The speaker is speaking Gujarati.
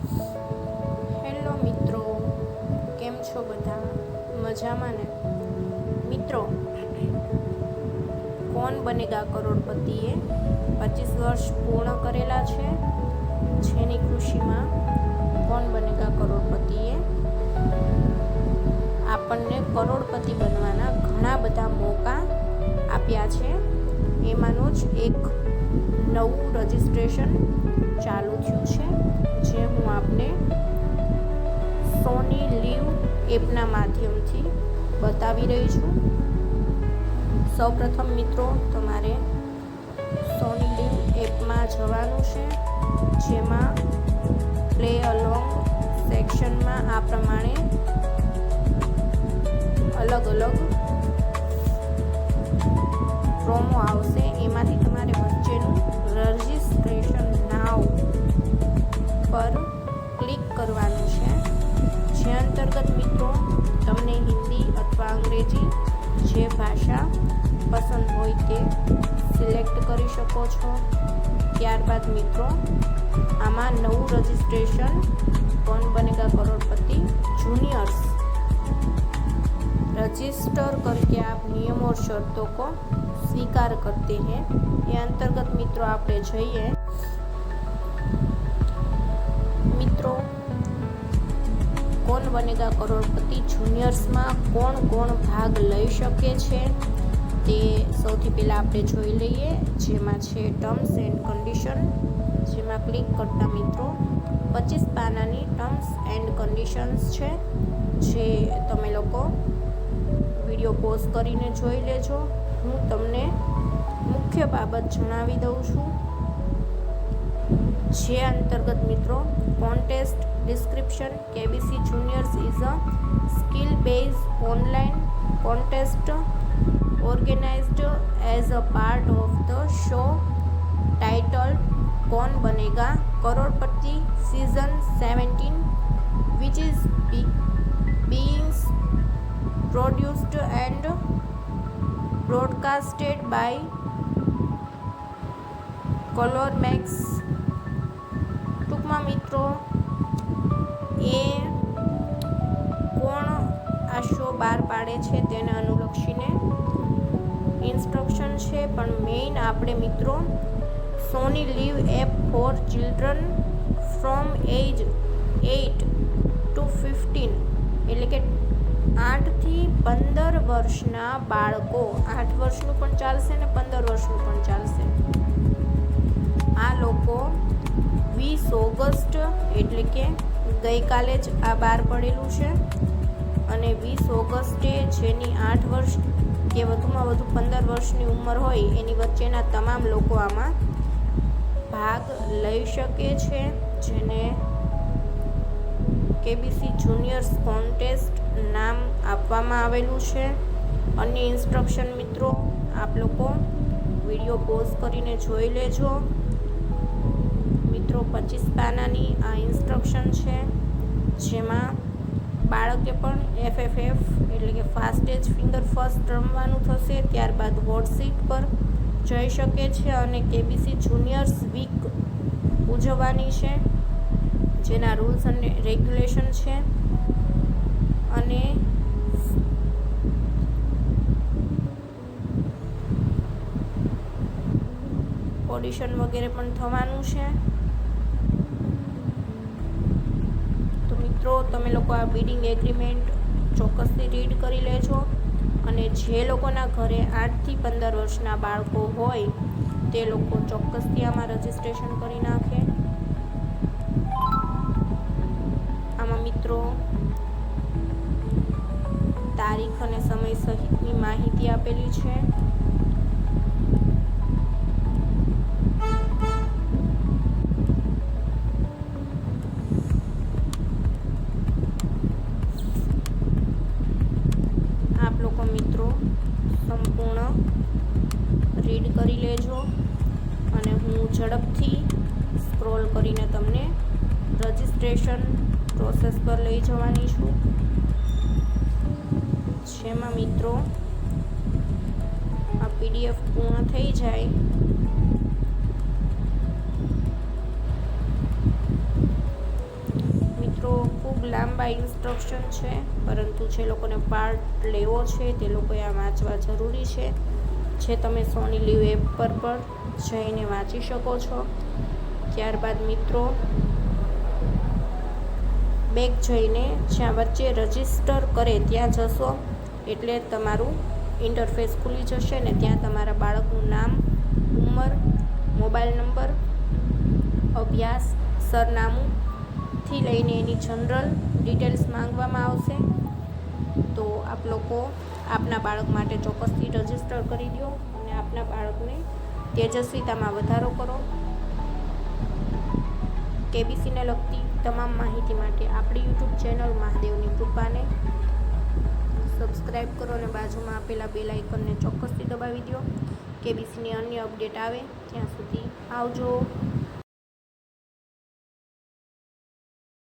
હેલો મિત્રો, કેમ છો બધા? મજામાં ને? મિત્રો, કોણ બનેગા કરોડપતિએ? પચીસ વર્ષ પૂર્ણ કરેલા છે. જેની ખુશીમાં કોણ બનેગા કરોડપતિએ? આપણને કરોડપતિ બનવાના ઘણા બધા મોકા આપ્યા છે. એમાંનો જ એક નવું રજિસ્ટ્રેશન ચાલુ થયું છે, જે હું આપને સોની લીવ એપના માધ્યમથી બતાવી રહી છું. સૌપ્રથમ મિત્રો, તમારે સોની લીવ એપમાં જવાનું છે, જેમાં પ્લે અલોંગ સેક્શનમાં આ પ્રમાણે અલગ અલગ પ્રોમો આવશે. એમાંથી તમારે ભાષા પસંદ હોય તે સિલેક્ટ કરી શકો છો ત્યારબાદ મિત્રો આમાં નવું રજિસ્ટ્રેશન કોણ બનેગા કરોડપતિ जूनियर्स रजिस्टर करके आप नियमों और शर्तों को स्वीकार करते हैं એ અંતર્ગત મિત્રો આપણે જોઈએ બનેગા કરોડપતિ જુનિયર્સમાં કોણ કોણ ભાગ લઈ શકે છે તે સૌથી પહેલાં આપણે જોઈ લઈએ. જેમાં છે ટર્મ્સ એન્ડ કન્ડિશન, જેમાં ક્લિક કરતા મિત્રો પચીસ પાનાની ટર્મ્સ એન્ડ કન્ડિશન્સ છે, જે તમે લોકો વીડિયો પોઝ કરીને જોઈ લેજો. હું તમને મુખ્ય બાબત જણાવી દઉં છું. જે અંતર્ગત મિત્રો, contest, description, KBC juniors is a skill base online contest organized as a part of the show titled Kaun Banega? Crorepati season seventeen, which is beings produced and broadcasted by Colormax ટૂંકમાં મિત્રો, એ કોણ આ શો બહાર પાડે છે તેને અનુલક્ષીને? ઇન્સ્ટ્રક્શન છે, પણ મેઇન આપણે મિત્રો Sony LIV app for children from age eight to fifteen એટલે કે આઠથી પંદર વર્ષના બાળકો. આઠ વર્ષનું પણ ચાલશે ને પંદર વર્ષનું પણ ચાલશે. આ લોકો વીસ ઓગસ્ટ એટલે કે ગઈકાલે જ આ બહાર પડેલું છે. અને વીસ ઓગસ્ટે જેની આઠ વર્ષ કે વધુમાં વધુ પંદર વર્ષની ઉંમર હોય, એની વચ્ચેના તમામ લોકો આમાં ભાગ લઈ શકે છે. જેને કેબીસી જુનિયર્સ કોન્ટેસ્ટ નામ આપવામાં આવેલું છે. અન્ય ઇન્સ્ટ્રક્શન મિત્રો, આપ લોકો વીડિયો પોઝ કરીને જોઈ લેજો. મિત્રો, પચીસ પાનાની આ ઇન્સ્ટ્રક્શન છે, જેમાં બાળકે પણ એફએફએફ એટલે કે ફાસ્ટેજ ફિંગર ફર્સ્ટ રમવાનું થશે, ત્યારબાદ વોટસીટ પર જઈ શકે છે અને કેબીસી જુનિયર્સ વીક ઉજવવાની છે, જેના રૂલ્સ અને રેગ્યુલેશન છે. અને ઓડિશન વગેરે પણ થવાનું છે તો મિત્રો, તમે લોકો આ બિડિંગ એગ્રીમેન્ટ ચોક્કસથી રીડ કરી લેજો. અને જે લોકોના ઘરે આઠથી પંદર વર્ષના બાળકો હોય, તે લોકો ચોક્કસથી આમાં રજિસ્ટ્રેશન કરી નાખે. આમાં મિત્રો, તારીખ અને સમય સહિતની માહિતી આપેલી છે. સંપૂર્ણ રીડ કરી લેજો અને હું ઝડપથી સ્ક્રોલ કરીને તમને રજિસ્ટ્રેશન પ્રોસેસ પર લઈ જવાની છું. જેમાં મિત્રો, આ પીડીએફ પૂર્ણ થઈ જાય. લાંબા ઇન્સ્ટ્રક્શન છે, પરંતુ જે લોકોને પાર્ટ લેવો છે, તે લોકોએ આ વાંચવા જરૂરી છે. જે તમે સોની લીવ એપ પર પણ જઈને વાંચી શકો છો. ત્યારબાદ મિત્રો, બેગ જઈને જ્યાં વચ્ચે રજિસ્ટર કરે ત્યાં જશો, એટલે તમારું ઇન્ટરફેસ ખુલી જશે ને ત્યાં તમારા બાળકનું નામ, ઉંમર મોબાઈલ નંબર અભ્યાસ સરનામુંથી લઈને એની જનરલ ડિટેલ્સ માંગવામાં આવશે. તો આપ લોકો આપના બાળક માટે ચોક્કસથી રજિસ્ટર કરી દો અને આપના બાળકને તેજસ્વીતામાં વધારો કરો. કેબીસીને લગતી તમામ માહિતી માટે આપણી યુટ્યુબ ચેનલ મહાદેવની કૃપાને સબસ્ક્રાઈબ કરો અને બાજુમાં આપેલા બેલ આઇકનને ચોક્કસથી દબાવી દો. કેબીસીની અન્ય અપડેટ આવે ત્યાં સુધી આવજો.